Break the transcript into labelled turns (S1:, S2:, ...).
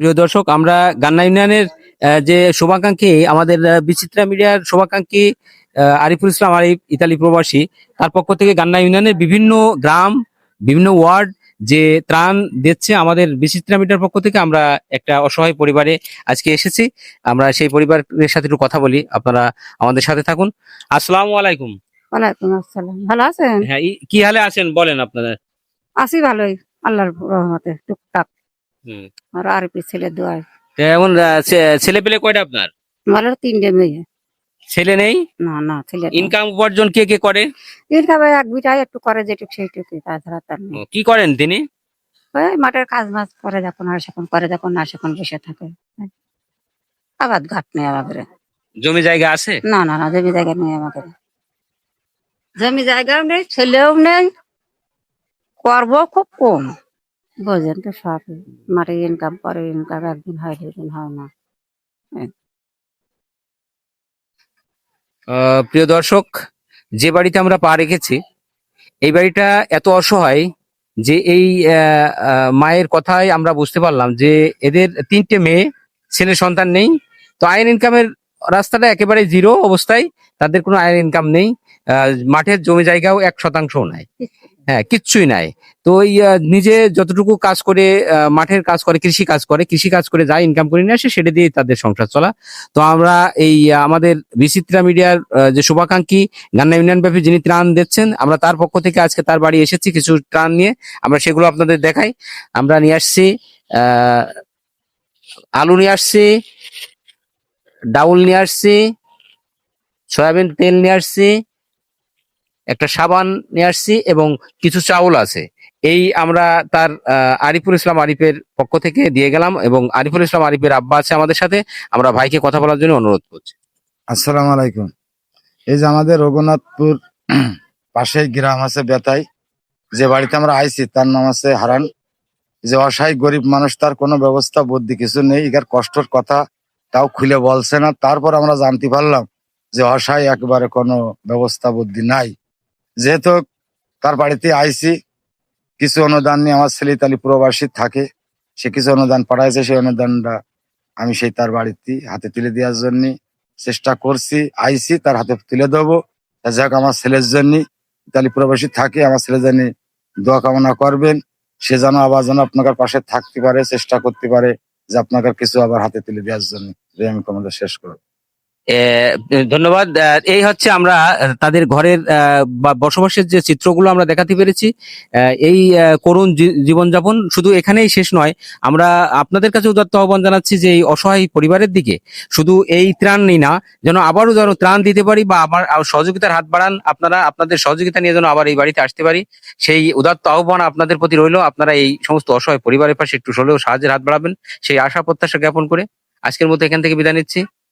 S1: প্রিয় দর্শক আমরা গান্না ইউনিয়নের যে শুভাকাঙ্ক্ষী আমাদের বিচিত্রা মিডিয়ার শুভাকাঙ্ক্ষী আরিফুল ইসলাম আরিফ ইতালি প্রবাসী তার পক্ষ থেকে গান্না ইউনিয়নের বিভিন্ন গ্রাম বিভিন্ন ওয়ার্ড যে ত্রাণ দিচ্ছে আমাদের বিচিত্রা মিডিয়ার পক্ষ থেকে আমরা একটা অসহায় পরিবারে আজকে এসেছি। আমরা সেই পরিবারের সাথে একটু কথা বলি আপনারা আমাদের সাথে থাকুন। আসসালামু আলাইকুম।
S2: ওয়ালাইকুম আসসালাম। ভালো আছেন?
S1: হ্যাঁ কি হালে আছেন বলেন আপনারা?
S2: আছি ভালোই আল্লাহর রহমতে টুকটাক।
S1: হুম।
S2: আর আরপি ছেলে দোয়ায়
S1: তা এখন ছেলে পেলে কয়টা আপনার?
S2: ভালো তিনটে মেয়ে।
S1: ছেলে নেই?
S2: না না ছেলে
S1: ইনকাম উপার্জন কে কে করে?
S2: ইনকামে এক বিটাই একটু করে যেটুক সেইটুকু তাছাড়া তার
S1: কি করেন তিনি?
S2: ওই মাঠের কাজ মাছ করে যখন আর সেখন করে যখন আর সেখন বসে থাকে। আবাদ ঘাট নেই আমাদের।
S1: জমি জায়গা আছে?
S2: না না না জমি জায়গা নেই আমাদের। জমি জায়গাও নেই ছেলেও নেই। করব খুব কম। বোঝেন তো সব মাঠে ইনকাম করে ইনকাম একদিন হয় দুদিন হয় না।
S1: আহ, প্রিয় দর্শক যে বাড়িতে আমরা পা রেখেছি এই বাড়িটা এত অসহায় যে এই মায়ের কথায় আমরা বুঝতে পারলাম যে এদের তিনটে মেয়ে ছেলে সন্তান নেই। তো আয়ের ইনকামের রাস্তাটা একেবারে জিরো অবস্থায় তাদের কোনো আয়ের ইনকাম নেই। মাঠের জমি জায়গাও এক শতাংশও নাই। হ্যাঁ কিচ্ছুই নাই। তো ওই নিজে যতটুকু কাজ করে মাঠের কাজ করে, কৃষি কাজ করে, কৃষি কাজ করে যা ইনকাম করে নিয়ে আসে, সেটা দিয়ে তাদের সংসার চলা। তো আমরা এই আমাদের বিচিত্রা মিডিয়ার যে শুভাকাঙ্ক্ষী গান্না ইউনিয়ন ব্যাপী যিনি ত্রাণ দিচ্ছেন, আমরা তার পক্ষ থেকে আজকে তার বাড়ি এসেছি কিছু ত্রাণ নিয়ে। আমরা সেগুলো আপনাদের দেখাই। আমরা নিয়ে আসছি আলু নিয়ে আসছি, ডাউল নিয়ে আসছি, সয়াবিন তেল নিয়ে আসছি একটা সাবান নিয়ে আসছি এবং কিছু চাউল আছে। এই আমরা তার আরিফুল ইসলাম আরিফের পক্ষ থেকে দিয়ে গেলাম এবং আরিফুল ইসলাম আরিফের আব্বা আছে আমাদের সাথে। আমরা ভাইকে কথা বলার জন্য অনুরোধ করছি।
S3: আসসালামু আলাইকুম। এই যে আমাদের রঘুনাথপুর পাশেই গ্রাম আছে বেতাই। যে বাড়িতে আমরা আইছি, তার নাম আছে হারান। যে অসহায় গরিব মানুষ, তার কোনো ব্যবস্থা বুদ্ধি কিছু নেই। ইগার কষ্টর কথা তাও খুলে বলছে না। তারপর আমরা জানতে পারলাম যে অসহায় একবারে কোনো ব্যবস্থা বুদ্ধি নাই। যেহেতু তার বাড়িতে আইছি কিছু অনুদান নিয়ে আমার ছেলে তালি প্রবাসী থাকে, সে কিছু অনুদান পাঠাইছে, সেই অনুদানটা আমি সেই তার বাড়িতে হাতে তুলে দেওয়ার জন্য চেষ্টা করছি। আইসি, তার হাতে তুলে দেবো। যাক, আমার ছেলের জন্য ইতালি প্রবাসী থাকে, আমার ছেলের জন্য দোয়া কামনা করবেন। সে যেন আবার যেন আপনার পাশে থাকতে পারে, চেষ্টা করতে পারে যে আপনার কিছু আবার হাতে তুলে দেওয়ার জন্য। আমি কমান্ডার শেষ করব।
S1: ধন্যবাদ। এই হচ্ছে আমরা তাদের ঘরের বা বসবাসের যে চিত্রগুলো আমরা দেখাতে পেরেছি। এই করুণ জীবনযাপন শুধু এখানেই শেষ নয়। আমরা আপনাদের কাছে উদাত্ত আহ্বান জানাচ্ছি যে এই অসহায় পরিবারের দিকে শুধু এই ত্রাণ নেই না, যেন আবারও যেন ত্রাণ দিতে পারি বা আমার সহযোগিতার হাত বাড়ান। আপনারা, আপনাদের সহযোগিতা নিয়ে যেন আবার এই বাড়িতে আসতে পারি। সেই উদাত্ত আহ্বান আপনাদের প্রতি রইল। আপনারা এই সমস্ত অসহায় পরিবারের পাশে একটু হলেও সাহায্যের হাত বাড়াবেন। সেই আশা প্রত্যাশা জ্ঞাপন করে আজকের মতো এখান থেকে বিদায় নিচ্ছি।